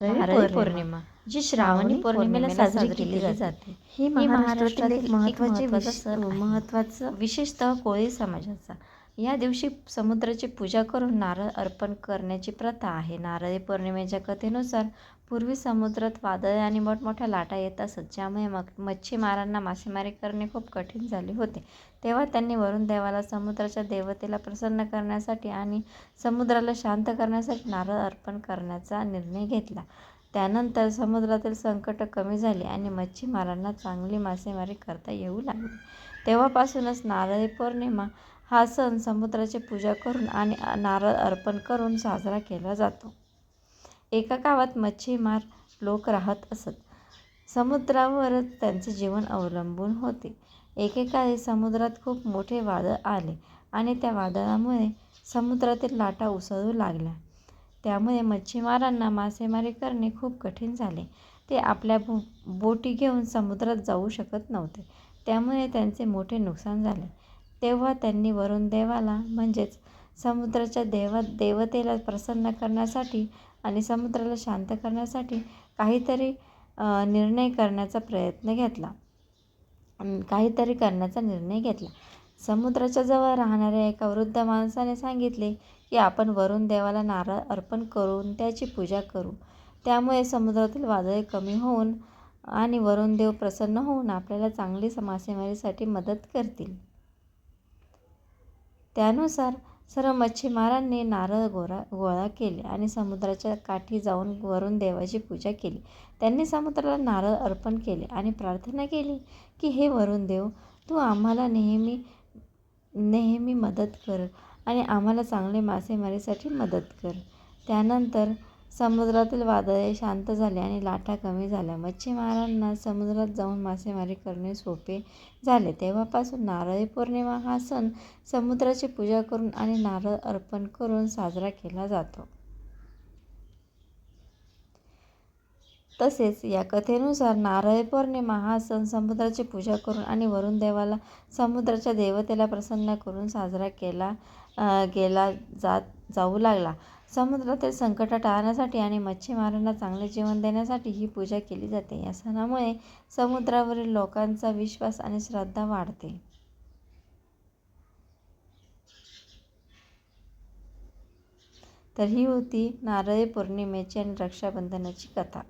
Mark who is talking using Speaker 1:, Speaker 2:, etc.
Speaker 1: नारळी पौर्णिमा जी श्रावणी पौर्णिमेला साजरी केली जाते. ही महाराष्ट्रातील एक महत्त्वाची महत्त्वाचं विशेषतः कोळी समाजाचा. या दिवशी समुद्राची पूजा करून नारळ अर्पण करण्याची प्रथा आहे. नारळी पौर्णिमेच्या कथेनुसार पूर्वी समुद्रात वादळे आणि मोठमोठ्या लाटा येत असत ज्यामुळे मग मच्छीमारांना मासेमारी करणे खूप कठीण झाले होते. तेव्हा त्यांनी वरुण देवाला समुद्राच्या देवतेला प्रसन्न करण्यासाठी आणि समुद्राला शांत करण्यासाठी नारळ अर्पण करण्याचा निर्णय घेतला. त्यानंतर समुद्रातील संकट कमी झाली आणि मच्छीमारांना चांगली मासेमारी करता येऊ लागली. तेव्हापासूनच नारळी पौर्णिमा हा सण समुद्राची पूजा करून आणि नारळ अर्पण करून साजरा केला जातो. एका गावात मच्छीमार लोक राहत असत. समुद्रावरच त्यांचे जीवन अवलंबून होते. एकेकाळी समुद्रात खूप मोठे वादळ आले आणि त्या वादळामुळे समुद्रातील लाटा उसळू लागल्या. त्यामुळे मच्छीमारांना मासेमारी करणे खूप कठीण झाले. ते आपल्या बो बोटी घेऊन समुद्रात जाऊ शकत नव्हते. त्यामुळे त्यांचे मोठे नुकसान झाले. तेव्हा त्यांनी वरुण देवाला म्हणजेच समुद्राच्या देवा देवतेला प्रसन्न करण्यासाठी आणि समुद्राला शांत करण्यासाठी काहीतरी निर्णय करण्याचा प्रयत्न घेतला. काहीतरी करण्याचा निर्णय घेतला. समुद्राच्या जवळ राहणाऱ्या एका वृद्ध माणसाने सांगितले की आपण वरून देवाला नारळ अर्पण करून त्याची पूजा करू. त्यामुळे समुद्रातील वादळे कमी होऊन आणि वरून देव प्रसन्न होऊन आपल्याला चांगली मासेमारीसाठी मदत करतील. त्यानुसार सर्व मच्छीमारांनी नारळ गोळा गोळा केले आणि समुद्राच्या काठी जाऊन वरून देवाची पूजा केली. त्यांनी समुद्राला नारळ अर्पण केले आणि प्रार्थना केली की हे वरुण देव तू आम्हाला नेहमी नेहमी मदत कर आणि आम्हाला चांगले मासेमारीसाठी मदत कर. त्यानंतर समुद्रातील वादळे शांत झाले आणि लाटा कमी झाल्या. मच्छीमारांना समुद्रात जाऊन मासेमारी करणे सोपे झाले. तेव्हापासून नारळी पौर्णिमा हा सण समुद्राची पूजा करून आणि नारळ अर्पण करून साजरा केला जातो. तसेच या कथेनुसार नारळी पौर्णिमा हा सण समुद्राची पूजा करून आणि वरुण देवाला समुद्राच्या देवतेला प्रसन्न करून साजरा केला गेला जात जाऊ लागला. समुद्रातील संकट टाळण्यासाठी आणि मच्छीमारांना चांगले जीवन देण्यासाठी ही पूजा केली जाते. या सणामुळे समुद्रावरील लोकांचा विश्वास आणि श्रद्धा वाढते. तर ही होती नारळी पौर्णिमेची आणि रक्षाबंधनाची कथा.